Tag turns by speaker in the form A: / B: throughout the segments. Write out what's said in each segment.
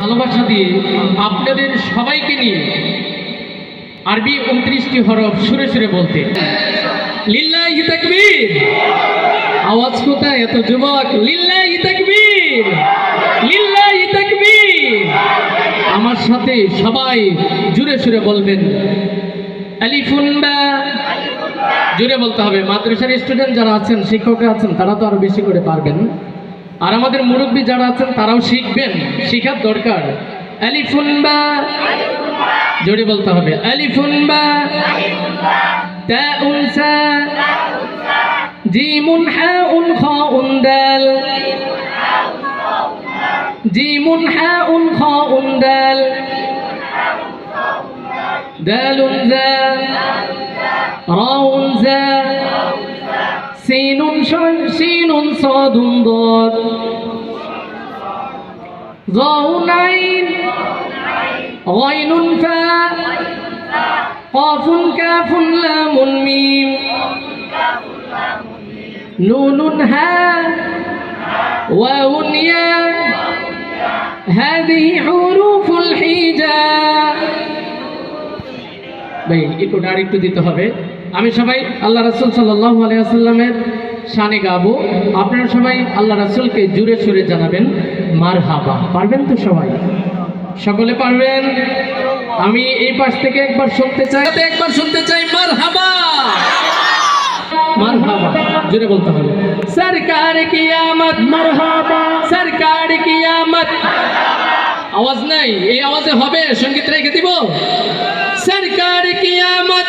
A: ভালোবাসা দিয়ে আপনাদের সবাইকে নিয়ে আরবি উনত্রিশটি হরফ সুরে সুরে বলতে। লিল্লাহি আওয়াজ কোথায়? এত যুবক। লিল্লাহি তাকবীর। আমার সাথে সবাই জুড়ে সুরে বলবেন। জুড়ে বলতে হবে। মাদ্রাসার স্টুডেন্ট যারা আছেন, শিক্ষকরা আছেন, তারা তো আরও বেশি করে পারবেন। আর আমাদের মুরব্বী যারা আছেন, তারাও শিখবেন, শিখার দরকার। অ্যালিফুনবা জোরে বলতে হবে। আলিফুন বা তা উনসা উন খ উন্দাল উন খ উন্দাল দালুন জা রাউন জা। سين شن سين صاد ضاد ظاء عين غين فاء قاف كاف لام ميم نون ها واو يا هذه حروف الحجاب ভাই একটু আর একটু দিতে হবে আমি সবাই আল্লাহ রাসুল সাল্লাহ আলিয়াল্লামের শানে গাবো। আপনারা সবাই আল্লাহ রাসুলকে জুড়ে সুরে জানাবেন মার হাবা পারবেন তো সবাই? সকলে পারবেন? আমি এই পাশ থেকে একবার শুনতে চাই। একবার শুনতে চাই মার হাবা জোরে বলতে হবে। সরকার কিয়ামত সরকার কিয়ামত! আওয়াজ নাই, এই আওয়াজে হবে, সংগীত রেখে দিব। সরকার কিয়ামত!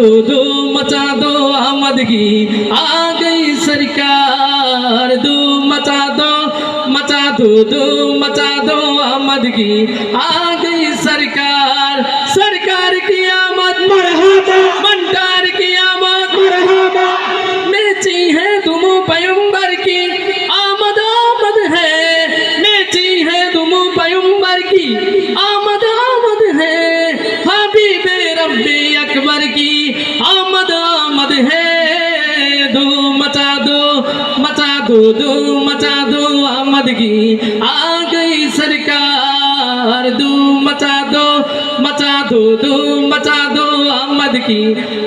A: मचा दो दो मचा दो अहमद की आ गई सरकार दो मचा दो मचा दो दो मचा दो अहमद की आ गई सरकार दो धूम मचा दो आमद की आ गई सरकार धूम मचा दो मचा दो धूम मचा दो আহমদ কি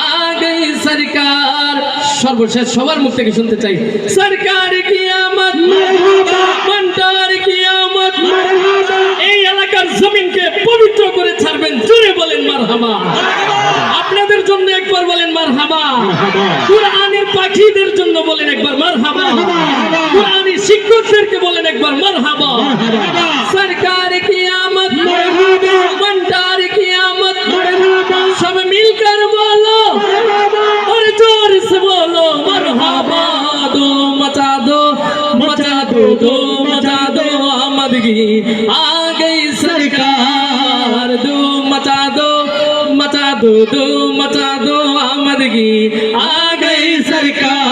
A: আ গই সরকার সর্বশেষ সবার মুখ থেকে শুনতে চাই সরকার কি আমদ মন্টার কি আমদ এই এলাকার জমিনকে পবিত্র করে ছাড়বেন জুড়ে বলেন মারহাবা আপনাদের জন্য একবার বলেন মারহাবা কুরআনের পাখিদের জন্য বলেন একবার মারহাবা কুরআনি শিক্ষকদেরকে বলেন একবার মারহাবা সরকার কি আমদ মন্টার কি আমদ सब मिलकर बोलो और जोर से बोलो मरहबा दो मचा दो मचा दो दो मचा दो अहमद की आ गई सरकार मचा दो दो मचा दो अहमद की आ गई सरकार